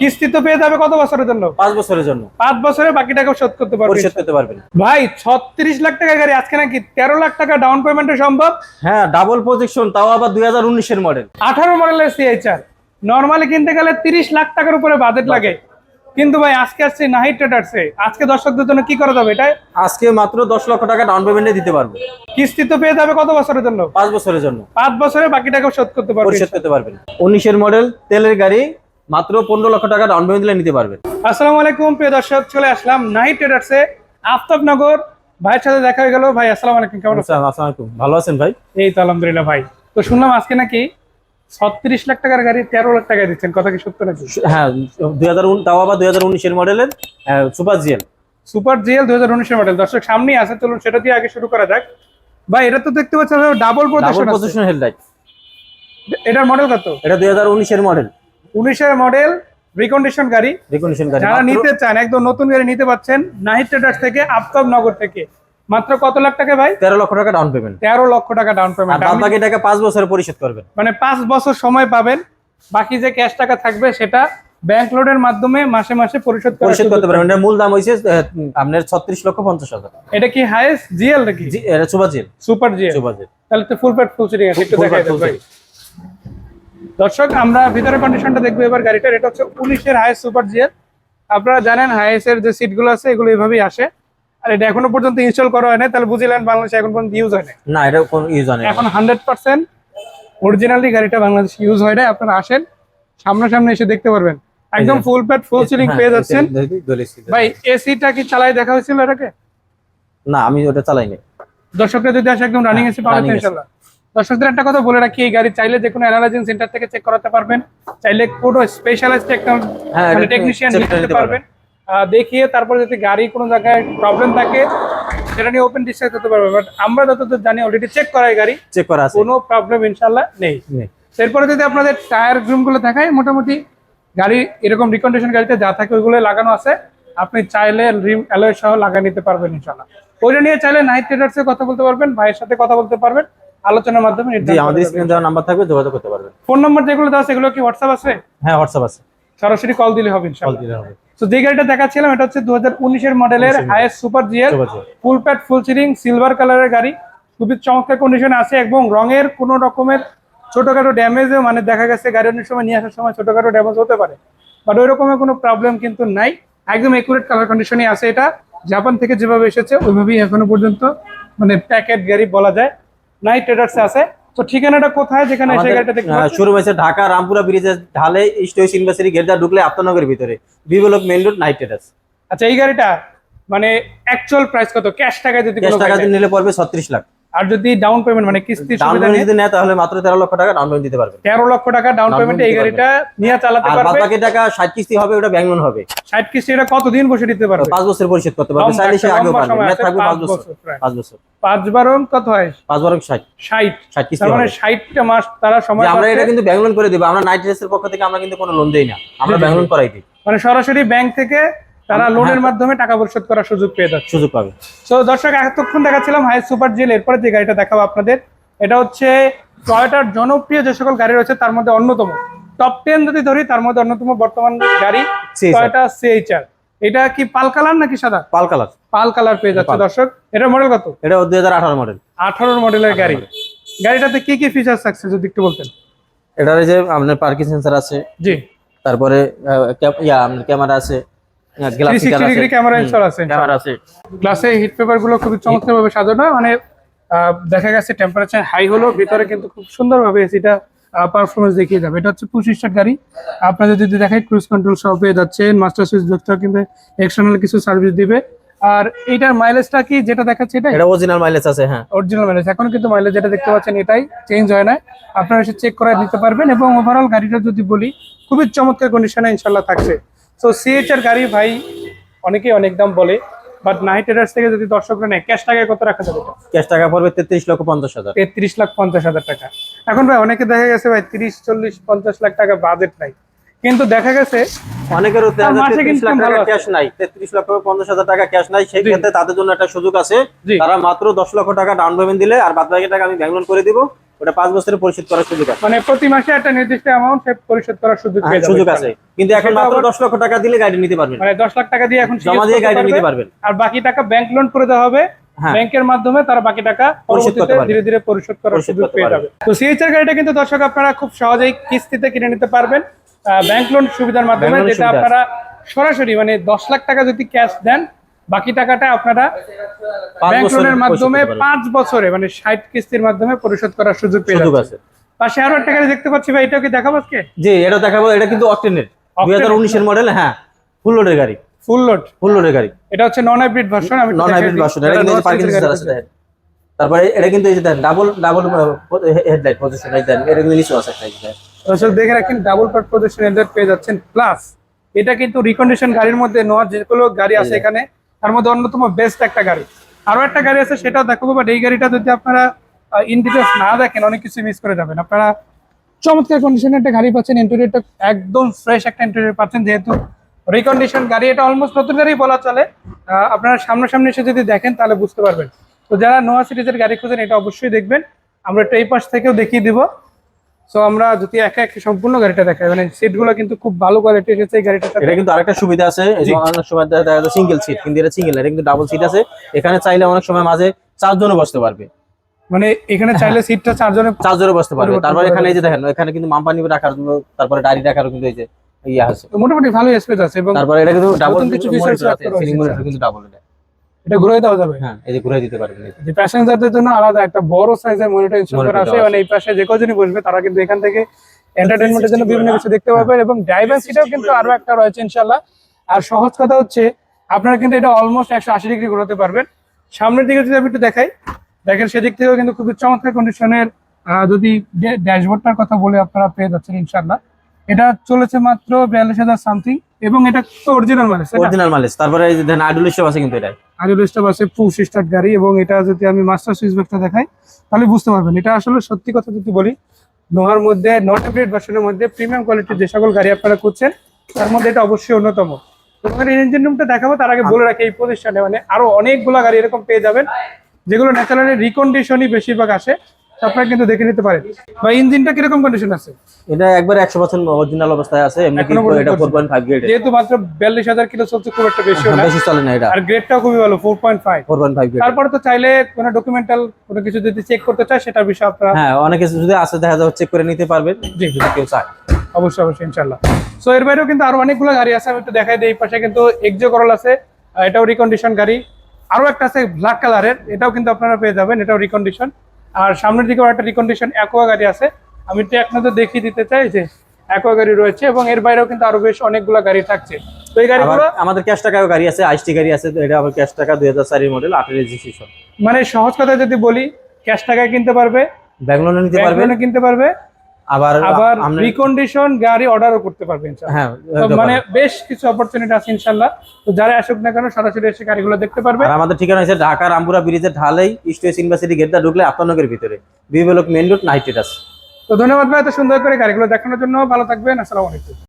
কিস্তি তো পেয়ে যাবে কত বছরের জন্য? পাঁচ বছরের জন্য। পাঁচ বছরে বাকি টাকা শোধ করতে পারবে। করতে পারবেন। ভাই ছত্রিশ লাখ টাকা গাড়ি আজকে নাকি তেরো লাখ টাকা ডাউন পেমেন্টে সম্ভব? হ্যাঁ ডাবল প্রজেকশন তাও আবার দুই হাজার উনিশের মডেল আঠারো মডেলের সিএইচআর নর্মালি কিনতে গেলে তিরিশ লাখ টাকার উপরে বাজেট লাগে। কিন্তু ভাই আজকে আসছে নাহিট ট্রেডার্সে আজকে দর্শকদের জন্য কি করা যাবে এটা আজকে মাত্র দশ লক্ষ টাকা ডাউন পেমেন্টে দিতে পারব। কিস্তি তো পেয়ে যাবে কত বছরের জন্য? পাঁচ বছরের জন্য। পাঁচ বছরে বাকি টাকা শোধ করতে পারবে। পরিশোধ করতে পারবেন। উনিশের মডেল তেলের গাড়ি মাত্র পনেরো লক্ষ টাকা ডাউন পেমেন্ট দিলে নিতে পারবেন আসসালামু আলাইকুম প্রিয় দর্শক চলে আসলাম নাহিট ট্রেডার্সে আফতাবনগর। ভাইয়ের সাথে দেখা হয়ে গেল। ভাই আসসালামু আলাইকুম কেমন আছেন? আসসালামু আলাইকুম। ভালো আছেন ভাই? এই তো আলহামদুলিল্লাহ ভাই। তো শুনলাম আজকে নাকি ছত্রিশ লাখ টাকার গাড়ি তেরো লাখ টাকা দিচ্ছেন কথা কি সত্য নাকি? হ্যাঁ দুই হাজার তাও আবার দুই হাজার উনিশের মডেলের সুপার জিএল সুপার জিএল দুই হাজার উনিশের মডেল দর্শক সামনেই আছে চলুন সেটা দিয়ে আগে শুরু করা যাক। ভাই এটা তো দেখতে পাচ্ছেন ডাবল প্রদর্শন হেডলাইট এটার মডেল কত? এটা দুই হাজার উনিশের মডেল উনিশের মডেল রিকন্ডিশন গাড়ি। রিকন্ডিশন গাড়ি যারা নিতে চান একদম নতুন গাড়ি নিতে পাচ্ছেন নাহিদ ট্রেডার্স থেকে আফতাব নগর থেকে। মাত্র কত লাখ টাকা ভাই? তেরো লক্ষ টাকা ডাউন পেমেন্ট তেরো লক্ষ টাকা ডাউন পেমেন্ট বাকি টাকা পাঁচ বছরে পরিশোধ করবেন। মানে পাঁচ বছর সময় পাবেন। বাকি যে ক্যাশ টাকা থাকবে সেটা ব্যাংক লোডের মাধ্যমে মাসে মাসে পরিশোধ পরিশোধ করতে পারবেন। এটার মূল দাম হয়েছে আপনার ছত্রিশ লক্ষ পঞ্চাশ হাজার। এটা কি হাইয়েস্ট জিএল নাকি? জি এটা super GL super GL super GL তাহলে তো ফুল প্যাড ফুল সিটিং আছে একটু দেখাই pack, ভাই। দর্শক আমরা ভিতরে কন্ডিশনটা দেখব। এবার গাড়িটার এটা হচ্ছে উনিশের হাইয়েস্ট সুপার জিএল আপনারা জানেন হাইয়েস্ট এর যে সিটগুলো আছে এগুলো এইভাবেই আসে। আর এটা এখনও পর্যন্ত ইনস্টল করা হয় না তাহলে বুঝিলেন বাংলাদেশে এখন পর্যন্ত ইউজ হয় না না এটা কোনো ইউজ হয় না এখন হান্ড্রেড পার্সেন্ট অরিজিনালি গাড়িটা বাংলাদেশ ইউজ হয় না আপনারা আসেন সামনাসামনি এসে দেখতে পারবেন। একদম ফুল প্যাড ফুল সিলিং পেয়ে যাচ্ছেন। ভাই এসিটা কি চালাই দেখা হয়েছিল এটাকে? না আমি ওটা চালাইনি। দর্শকরা যদি আসে একদম রানিং এসে পাবেন ইনশাল্লাহ। দর্শকদের একটা কথা বলে রাখি এই গাড়ি চাইলে যে কোনো অ্যানালাইজিং সেন্টার থেকে চেক করাতে পারবেন। চাইলে কোনো স্পেশালাইজড একটা হ্যাঁ, মানে টেকনিশিয়ান করে নিতে পারবেন। দেখিয়ে তারপরে যদি গাড়ি কোনো জায়গায় প্রবলেম থাকে সেটা নিয়ে ওপেন ডিসকাস করতে পারবে বাট আমরা যতদূর জানি অলরেডি চেক করাই গাড়ি। চেক করা আছে। কোনো প্রবলেম ইনশাল্লাহ নেই। এরপরে যদি আপনাদের টায়ারগুলো দেখাই মোটামুটি গাড়ি এরকম রিকন্ডিশন গাড়িতে যা থাকে ওইগুলো লাগানো আছে। আপনি চাইলে রিম অ্যালয় সহ লাগিয়ে নিতে পারবেন ইনশাল্লাহ ওইটা নিয়ে চাইলে নাইট ট্রেডার্সে কথা বলতে পারবেন ভাইয়ের সাথে কথা বলতে পারবেন। আলোচনার মাধ্যমে জি আমাদের স্ক্রিন দেওয়া নাম্বার থাকবে যোগাযোগ করতে পারবেন। ফোন নাম্বার যেগুলো দেওয়া সেগুলো কি হোয়াটসঅ্যাপ আছে? হ্যাঁ হোয়াটসঅ্যাপ আছে। সরাসরি কল দিলে হবে কল দিলে হবে। তো যে গাড়িটা দেখাচ্ছিলাম এটা হচ্ছে দু হাজার উনিশের মডেলের 19 highest super GL full pad full ceiling silver কালারের গাড়ি। খুবই চমৎকার কন্ডিশনে আছে এবং রঙের কোনো রকমের ছোটখাটো ড্যামেজও মানে দেখা গেছে গাড়ি অনেক সময় নিয়ে আসার সময় ছোটখাটো ড্যামেজ হতে পারে। বাট ওই রকমের কোনো প্রবলেম কিন্তু নাই। একদম একুরেট কালার কন্ডিশনে আছে এটা। জাপান থেকে যেভাবে এসেছে ওইভাবেই এখনও পর্যন্ত মানে প্যাকেট গাড়ি বলা যায়। নাইট ট্রেডার্স আছে। তো ঠিকানাটা কোথায়? যেখানে এসে গাড়িটা দেখতে? শুরু হয়েছে ঢাকা রামপুরা ব্রিজের ঢালে স্টোইস ইউনিভার্সিটি গেটটা ঢুকলে আত্মনগরের ভিতরে। বিবলক মেইন রোড নাইট ট্রেডার্স আচ্ছা এই গাড়িটা মানে অ্যাকচুয়াল প্রাইস কত? ক্যাশ টাকায় যদি ক্যাশ কোনো টাকা নিলে পড়বে ছত্রিশ লাখ। আর যদি ডাউন পেমেন্ট মানে কিস্তি সুবিধা যদি নেয় তাহলে মাত্র তেরো লক্ষ টাকা ডাউন পেমেন্ট দিতে পারবে। তেরো লক্ষ টাকা ডাউন পেমেন্টে এই গাড়িটা নিয়ে চালাতে পারবে। আর বাকি টাকা ষাট কিস্তি হবে ওটা ব্যাংক লোন হবে। ষাট কিস্তি এটা কতদিন বসে দিতে পারবে? পাঁচ বছর পরিশোধ করতে পারবে। চাইলে সে আগেও পারবে। মেয়াদ থাকবে পাঁচ পাঁচ বছর প্রায়। পাঁচ বছর। পাঁচ বারো কত হয়? পাঁচ বারো ষাট। ষাট। ষাট কিস্তি মানে হবে। ষাটটা মাস তারা সময় আমরা এটা কিন্তু ব্যাংক লোন করে দিব। আমরা নাইট ড্রেসের পক্ষ থেকে আমরা কিন্তু কোনো লোন দেই না। আমরা ব্যাংক লোন করাই দিই। মানে সরাসরি ব্যাংক থেকে তারা লোনের হ্যাঁ। মাধ্যমে টাকা পরিশোধ করার সুযোগ পেয়ে যাচ্ছে। সুযোগ পাবে। তো দর্শক এতক্ষণ দেখাচ্ছিলাম হাই সুপার জেল এরপরে যে গাড়িটা দেখাবো আপনাদের এটা হচ্ছে টয়টার জনপ্রিয় যে সকল গাড়ি রয়েছে তার মধ্যে অন্যতম। টপ টেন যদি ধরি তার মধ্যে অন্যতম বর্তমান গাড়ি টয়টা সিএইচআর এটা কি পাল কালার নাকি সাদা? পাল কালার। পাল কালার পেয়ে যাচ্ছে দর্শক। এটার মডেল কত? এটা দুই হাজার আঠারো মডেল আঠারো মডেলের গাড়ি। গাড়িটাতে কি কি ফিচার্স থাকছে যদি একটু বলতেন? এটার যে আপনার পার্কিং সেন্সার আছে জি। তারপরে ক্যামেরা আছে গ্লাস থ্রি ক্যামেরা ইনস্টল আছে। ক্যামেরা আছে গ্লাসে হিট পেপারগুলো খুবই চমৎকার ভাবে সাজানো মানে দেখা গেছে টেম্পারেচার হাই হলো ভিতরে কিন্তু খুব সুন্দর ভাবে এসিটা পারফরমেন্স দেখিয়ে যাবে এটা হচ্ছে গাড়ি। আপনাদের যদি দেখায় ক্রুজ কন্ট্রোল সহ পেয়ে যাচ্ছেন মাস্টার সুইচ দেখতে কিন্তু এক্সটার্নাল কিছু সার্ভিস দিবে। আর মাইলেজটা কি যেটা দেখাচ্ছে এটাই? এটা অরিজিনাল মাইলেজ আছে হ্যাঁ। অরিজিনাল মাইলেজ এখন কিন্তু মাইলেজ যেটা দেখতে পাচ্ছেন এটাই চেঞ্জ হয় না। আপনারা এসে চেক করে নিতে পারবেন এবং ওভারঅল গাড়িটা যদি বলি খুবই চমৎকার কন্ডিশনে ইনশাল্লাহ থাকছে। তো সিএইচআর গাড়ি ভাই অনেকেই অনেক দাম বলে বাট নাইট রাইডার্স থেকে যদি দর্শকরা নেয় ক্যাশ টাকায় কত রাখা যাবে ক্যাশ টাকা পড়বে তেত্রিশ লক্ষ পঞ্চাশ হাজার। তেত্রিশ লাখ পঞ্চাশ হাজার টাকা। এখন ভাই অনেকে দেখা গেছে ভাই তিরিশ চল্লিশ পঞ্চাশ লাখ টাকা বাজেট নাই। কিন্তু দেখা গেছে অনেকের ক্যাশ নাই। তেত্রিশ লক্ষ পঞ্চাশ হাজার টাকা ক্যাশ নাই সেই ক্ষেত্রে তাদের জন্য একটা সুযোগ আছে। তারা মাত্র দশ লক্ষ টাকা ডাউন পেমেন্ট দিলে আর বাদ বাকি টাকা আমি ব্যাংক লোন করে দিব। ওটা পাঁচ বছরে পরিশোধ করার সুযোগ আছে। মানে প্রতি মাসে একটা নির্দিষ্ট অ্যামাউন্ট পরিশোধ করার সুযোগ হ্যাঁ, সুযোগ আছে। কিন্তু এখন মাত্র দশ লক্ষ টাকা দিলে গাড়ি নিতে পারবেন। মানে দশ লাখ টাকা দিয়ে এখন জমা দিয়ে গাড়ি নিতে পারবেন। আর বাকি টাকা ব্যাংক লোন করে দেওয়া হবে। ব্যাংকের মাধ্যমে তারা বাকি টাকা ধীরে ধীরে পরিশোধ করার সুযোগ পেয়ে যাবে। তো সিএইচআর গাড়িটা কিন্তু দর্শক আপনারা খুব সহজেই কিস্তিতে কিনে নিতে পারবেন। ব্যাংক লোন সুবিধার মাধ্যমে যেটা আপনারা সরাসরি মানে দশ লাখ টাকা যদি ক্যাশ দেন বাকি টাকাটা আপনারা ব্যাংক লোনের মাধ্যমে পাঁচ বছরে মানে ষাট কিস্তির মাধ্যমে পরিশোধ করার সুযোগ পেয়ে সুযোগ যাচ্ছে আছে। পাশে আরও একটা গাড়ি দেখতে পাচ্ছি ভাই এটাও কি দেখাবো আজকে? জি এটা দেখাবো এটা কিন্তু অক্টেনের। দুই হাজার উনিশের মডেল হ্যাঁ ফুল লোডের গাড়ি। ফুল লোড ফুল লোডের গাড়ি। এটা হচ্ছে নন হাইব্রিড ভার্সন আমি নন হাইব্রিড ভার্সন এটা কিন্তু পার্কিং সেন্সার আছে দেখেন। তারপরে এটা কিন্তু এই যে দেখেন ডাবল ডাবল হেডলাইট পজিশন এই দেখেন এটা কিন্তু নিচু আছে একটা। দর্শক দেখে রাখেন ডাবল পার্ট প্রদর্শন এদের পেয়ে যাচ্ছেন। প্লাস এটা কিন্তু রিকন্ডিশন গাড়ির মধ্যে নেওয়া যেগুলো গাড়ি আছে এখানে তার মধ্যে অন্যতম বেস্ট একটা গাড়ি। আরও একটা গাড়ি আছে, সেটাও দেখাবো বাট এই গাড়িটা যদি আপনারা ইন ডিটেলস না দেখেন, অনেক কিছু মিস করে যাবেন। আপনারা চমৎকার কন্ডিশনের একটা গাড়ি পাচ্ছেন ইন্টেরিয়রটা একদম ফ্রেশ একটা ইন্টেরিয়র পাচ্ছেন, যেহেতু রিকন্ডিশন গাড়ি, এটা অলমোস্ট নতুন গাড়ি বলা চলে। আপনারা সামনাসামনি এসে যদি দেখেন, তাহলে বুঝতে পারবেন। তো যারা নোয়া সিরিজের গাড়ি খুঁজেন, এটা অবশ্যই দেখবেন। আমরা একটু এই পাশ থেকেও দেখিয়ে দিব। সো আমরা যদি একা একা সম্পূর্ণ গাড়িটা দেখাই মানে সিটগুলো কিন্তু খুব ভালো কোয়ালিটি এসেছে এই গাড়িটাতে। এটা কিন্তু আরেকটা সুবিধা আছে। অনেক সময় দেখা যায় সিঙ্গেল সিট কিন্তু এটা সিঙ্গেল এটা কিন্তু ডাবল সিট আছে। এখানে চাইলে অনেক সময় মাঝে চারজনও বসতে পারবে। মানে এখানে চাইলে সিটটা চারজনে চারজনে বসতে পারবে। তারপর এখানে এই যে দেখেন এখানে কিন্তু মাম্পানি রাখার জন্য তারপরে ডাড়ি রাখারও কিন্তু এই যে ইয়ে আছে। মোটামুটি ভালো স্পেস আছে এবং তারপরে এটা কিন্তু ডাবল কিছু মনিটর আছে সিলিং রয়েছে। কিন্তু ডাবল এটা। এটা ঘুরে দেওয়া যাবে। হ্যাঁ এই যে ঘুরে দিতে পারবেন যে। প্যাসেঞ্জারদের জন্য আলাদা একটা বড় সাইজের মনিটর ইনস্টল করা আছে মানে এই পাশে যে কজনই বসবে তারা কিন্তু এখান থেকে এন্টারটেনমেন্টের জন্য বিভিন্ন কিছু দেখতে পাবেন এবং ড্রাইভার সিটও কিন্তু আরও একটা রয়েছে ইনশাল্লাহ আর সহজ কথা হচ্ছে আপনারা কিন্তু এটা অলমোস্ট একশো আশি ডিগ্রি ঘোরাতে পারবেন। সামনের দিকে যদি আমি একটু দেখাই দেখেন সেদিক থেকেও কিন্তু খুবই চমৎকার কন্ডিশনের যদি ড্যাশবোর্ডটার কথা বলে আপনারা পেয়ে যাচ্ছেন ইনশাল্লাহ এটা চলেছে মাত্র বিয়াল্লিশ হাজার সামথিং এবং এটা তো অরিজিনাল মানে অরিজিনাল মালিশ তারপরে এই যে দেখেন আছে কিন্তু এটা আগে বেস্টটা আছে পুশ স্টার্ট গাড়ি এবং এটা যদি আমি মাস্টার সুইচ ব্যাগটা দেখাই, তাহলে বুঝতে পারবেন। এটা আসলে সত্যি কথা যদি বলি নোহার মধ্যে নট হাইব্রিড ভার্সনের মধ্যে প্রিমিয়াম কোয়ালিটির যে সকল গাড়ি আপনারা করছেন তার মধ্যে এটা অবশ্যই অন্যতম। তোমাদের ইঞ্জিন রুমটা দেখাবো, তার আগে বলে রাখি, এই প্রতিষ্ঠানে মানে আরও অনেকগুলো গাড়ি এরকম পেয়ে যাবেন, যেগুলো ন্যাচারালি রিকন্ডিশনই বেশিরভাগ আসে। আপনারা কিন্তু দেখে নিতে পারেন। বা ইঞ্জিনটা কীরকম কন্ডিশন আছে? এটা একবার একশো পার্সেন্ট অরিজিনাল অবস্থায় আছে এমনি পর্যন্ত এটা ফোর চলছে। পয়েন্ট ফাইভ গ্রেড যেহেতু মাত্র বিয়াল্লিশ হাজার কিলো চলছে খুব একটা বেশিও না। বেশি চলে না এটা। আর গ্রেডটাও খুবই ভালো four point five four point five grade তারপরে তো চাইলে কোনো ডকুমেন্টাল কোনো কিছু যদি চেক করতে চায় সেটার বিষয়ে আপনারা হ্যাঁ অনেকে যদি আছে দেখা যাচ্ছে চেক করে নিতে পারবেন। জি যদি কেউ চায়। অবশ্যই অবশ্যই ইনশাল্লাহ সো এর বাইরেও কিন্তু আরও অনেকগুলো গাড়ি আছে আমি একটু দেখাই দিই এই পাশে কিন্তু এক্সিও করল আছে এটাও রিকন্ডিশন গাড়ি। আরও একটা আছে ব্ল্যাক কালারের এটাও কিন্তু আপনারা পেয়ে যাবেন এটাও রিকন্ডিশন আর সামনের দিকেও একটা রিকন্ডিশন অ্যাকোয়া গাড়ি আছে। আমি একটু আপনাদের দেখিয়ে দিতে চাই যে অ্যাকোয়া গাড়ি রয়েছে এবং এর বাইরেও কিন্তু আরও বেশ অনেকগুলো গাড়ি থাকছে। তো এই গাড়িগুলো আমাদের ক্যাশ টাকাও গাড়ি আছে আইসটি গাড়ি আছে এটা আবার ক্যাশ টাকা দুই হাজার চারের মডেল আটের রেজিস্ট্রেশন মানে সহজ কথা যদি বলি ক্যাশ টাকায় কিনতে পারবে ব্যাঙ্গলোনে নিতে পারবে। কিনতে পারবে আবার আবার রিকন্ডিশন গাড়ি অর্ডারও করতে পারবেন হ্যাঁ মানে বেশ কিছু অপরচুনিটি আছে ইনশাল্লাহ তো যারা আসুক না কেন সরাসরি এসে গাড়িগুলো দেখতে পারবে। আর আমাদের ঠিকানা হচ্ছে ঢাকা রামপুরা ব্রিজের ঢালেই স্টেস ইউনিভার্সিটি গেটটা ঢুকলে আপনার ভিতরে। বিবেলক মেন রোড নাইটেড আছে তো ধন্যবাদ ভাই এত সুন্দর করে গাড়িগুলো দেখানোর জন্য। ভালো থাকবেন আসসালামু আলাইকুম।